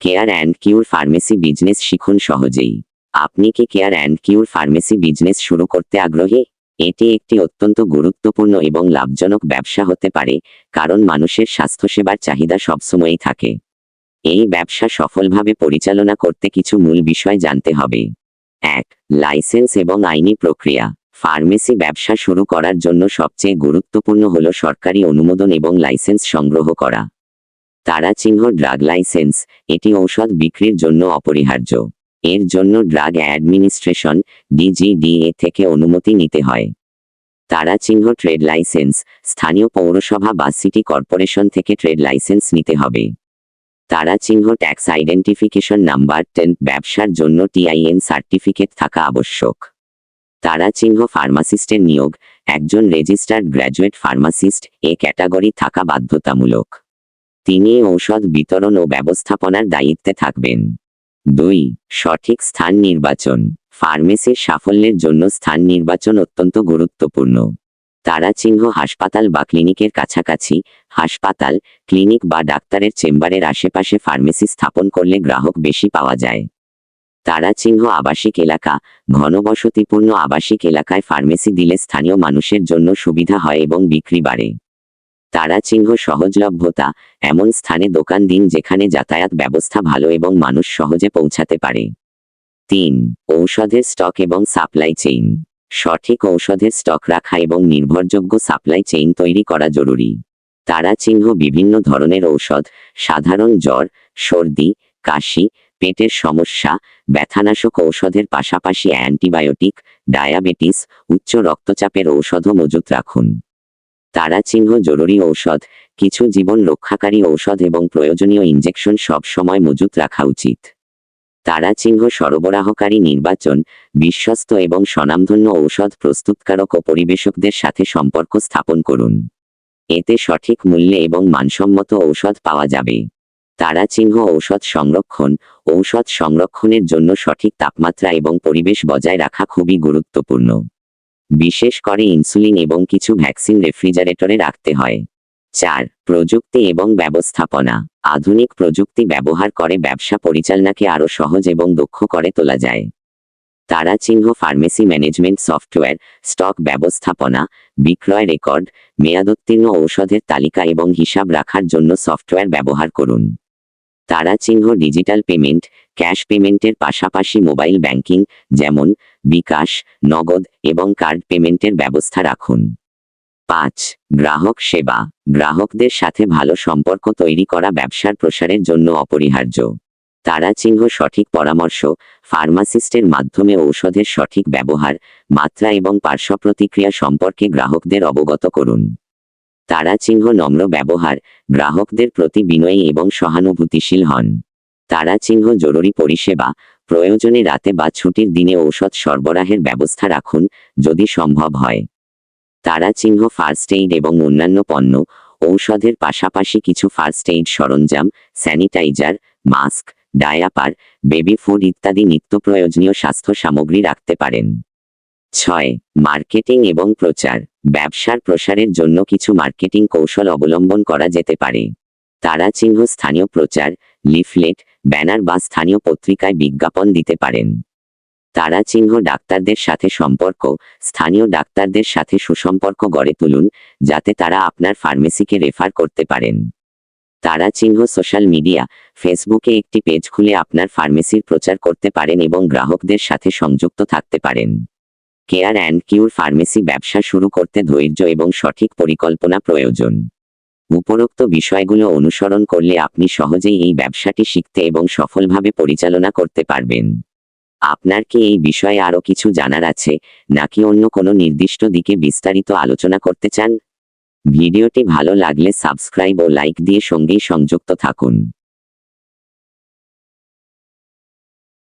Care and cure pharmacy business শিখুন সহজেই। আপনি কি care and cure pharmacy business শুরু করতে আগ্রহী? এটি একটি অত্যন্ত গুরুত্বপূর্ণ এবং লাভজনক ব্যবসা হতে পারে, কারণ মানুষের স্বাস্থ্যসেবার চাহিদা সবসময়ই থাকে। এই ব্যবসা সফলভাবে পরিচালনা করতে কিছু মূল বিষয় জানতে হবে। এক, লাইসেন্স এবং আইনি প্রক্রিয়া। ফার্মেসি ব্যবসা শুরু করার জন্য সবচেয়ে গুরুত্বপূর্ণ হল সরকারি অনুমোদন এবং লাইসেন্স সংগ্রহ করা। তারা চিহ্ন ড্রাগ লাইসেন্স, এটি ঔষধ বিক্রির জন্য অপরিহার্য। এর জন্য ড্রাগ অ্যাডমিনিস্ট্রেশন, ডিজিডিএ থেকে অনুমতি নিতে হয়। তারা চিহ্ন ট্রেড লাইসেন্স, স্থানীয় পৌরসভা বা সিটি কর্পোরেশন থেকে ট্রেড লাইসেন্স নিতে হবে। তারা চিহ্ন ট্যাক্স আইডেন্টিফিকেশন নাম্বার টেন, ব্যবসার জন্য টিআইএন সার্টিফিকেট থাকা আবশ্যক। তারা চিহ্ন ফার্মাসিস্টের নিয়োগ, একজন registered graduate pharmacist, A category থাকা বাধ্যতামূলক। তিনি ঔষধ বিতরণ ও ব্যবস্থাপনার দায়িত্বে থাকবেন। দুই, সঠিক স্থান নির্বাচন। ফার্মেসির সাফল্যের জন্য স্থান নির্বাচন অত্যন্ত গুরুত্বপূর্ণ। তারা চিহ্ন হাসপাতাল বা ক্লিনিকের কাছাকাছি, হাসপাতাল, ক্লিনিক বা ডাক্তারের চেম্বারের আশেপাশে ফার্মেসি স্থাপন করলে গ্রাহক বেশি পাওয়া যায়। তারা চিহ্ন আবাসিক এলাকা, ঘনবসতিপূর্ণ আবাসিক এলাকায় ফার্মেসি দিলে স্থানীয় মানুষের জন্য সুবিধা হয় এবং বিক্রি বাড়ে। তারা চিহ্ন সহজলভ্যতা, এমন স্থানে দোকান দিন যেখানে যাতায়াত ব্যবস্থা ভালো এবং মানুষ সহজে পৌঁছাতে পারে। তিন, ঔষধের স্টক এবং সাপ্লাই চেইন। সঠিক ঔষধের স্টক রাখা এবং নির্ভরযোগ্য সাপ্লাই চেইন তৈরি করা জরুরি। তারা চিহ্ন বিভিন্ন ধরনের ঔষধ, সাধারণ জ্বর, সর্দি, কাশি, পেটের সমস্যা, ব্যথানাশক ঔষধের পাশাপাশি অ্যান্টিবায়োটিক, ডায়াবেটিস, উচ্চ রক্তচাপের ঔষধও মজুত রাখুন। তারা চিহ্ন জরুরি ঔষধ, কিছু জীবন রক্ষাকারী ঔষধ এবং প্রয়োজনীয় ইনজেকশন সব সময় মজুত রাখা উচিত। তারা চিহ্ন সরবরাহকারী নির্বাচন, বিশ্বস্ত এবং স্বনামধন্য ঔষধ প্রস্তুতকারক ও পরিবেশকদের সাথে সম্পর্ক স্থাপন করুন। এতে সঠিক মূল্যে এবং মানসম্মত ঔষধ পাওয়া যাবে। তারা চিহ্ন ঔষধ সংরক্ষণ, ঔষধ সংরক্ষণের জন্য সঠিক তাপমাত্রা এবং পরিবেশ বজায় রাখা খুবই গুরুত্বপূর্ণ। বিশেষ করে ইনসুলিন এবং কিছু ভ্যাকসিন রেফ্রিজারেটরে রাখতে হয়। চার, প্রযুক্তি এবং ব্যবস্থাপনা। আধুনিক প্রযুক্তি ব্যবহার করে ব্যবসা পরিচালনাকে আরও সহজ এবং দক্ষ করে তোলা যায়। তারা চিহ্ন ফার্মেসি ম্যানেজমেন্ট সফটওয়্যার, স্টক ব্যবস্থাপনা, বিক্রয় রেকর্ড, মেয়াদোত্তীর্ণ ঔষধের তালিকা এবং হিসাব রাখার জন্য সফটওয়্যার ব্যবহার করুন। তারা চিহ্ন ডিজিটাল পেমেন্ট ক্যাশ পেমেন্টের পাশাপাশি মোবাইল ব্যাংকিং, যেমন বিকাশ, নগদ এবং কার্ড পেমেন্টের ব্যবস্থা রাখুন। পাঁচ, গ্রাহক সেবা। গ্রাহকদের সাথে ভালো সম্পর্ক তৈরি করা ব্যবসার প্রসারের জন্য অপরিহার্য। তারা চিহ্ন, সঠিক পরামর্শ, ফার্মাসিস্টের মাধ্যমে ঔষধের সঠিক ব্যবহার, মাত্রা এবং পার্শ্ব প্রতিক্রিয়া সম্পর্কে গ্রাহকদের অবগত করুন। তারা চিহ্ন, নম্র ব্যবহার, গ্রাহকদের প্রতি বিনয়ী এবং সহানুভূতিশীল হন। তারা চিহ্ন জরুরি পরিষেবা, প্রয়োজনে রাতে বা ছুটির দিনে ঔষধ সরবরাহের ব্যবস্থা রাখুন, যদি সম্ভব হয়। তারা চিহ্ন ফার্স্ট এইড এবং অন্যান্য পণ্য, ঔষধের পাশাপাশি কিছু ফার্স্ট এইড সরঞ্জাম sanitiser mask diaper baby food ইত্যাদি নিত্য প্রয়োজনীয় স্বাস্থ্য সামগ্রী রাখতে পারেন। ছয় মার্কেটিং এবং প্রচার, ব্যবসার প্রসারের জন্য কিছু মার্কেটিং কৌশল অবলম্বন করা যেতে পারে। তারা চিহ্ন স্থানীয় প্রচার লিফলেট ব্যানার বা স্থানীয় পত্রিকায় বিজ্ঞাপন দিতে পারেন। তারা চিহ্ন ডাক্তারদের সাথে সম্পর্ক, স্থানীয় ডাক্তারদের সাথে সুসম্পর্ক গড়ে তুলুন, যাতে তারা আপনার ফার্মেসিকে রেফার করতে পারেন। তারা চিহ্ন সোশ্যাল মিডিয়া, ফেসবুকে একটি পেজ খুলে আপনার ফার্মেসির প্রচার করতে পারেন এবং গ্রাহকদের সাথে সংযুক্ত থাকতে পারেন। কেয়ার অ্যান্ড কিউর ফার্মেসি ব্যবসা শুরু করতে ধৈর্য এবং সঠিক পরিকল্পনা প্রয়োজন। উপরোক্ত বিষয়গুলো অনুসরণ করলে আপনি সহজেই এই ব্যবসাটি শিখতে এবং সফলভাবে পরিচালনা করতে পারবেন। আপনার কি এই বিষয়ে আরও কিছু জানার আছে, নাকি অন্য কোনো নির্দিষ্ট দিকে বিস্তারিত আলোচনা করতে চান? ভিডিওটি ভালো লাগলে সাবস্ক্রাইব ও লাইক দিয়ে সঙ্গেই সংযুক্ত থাকুন।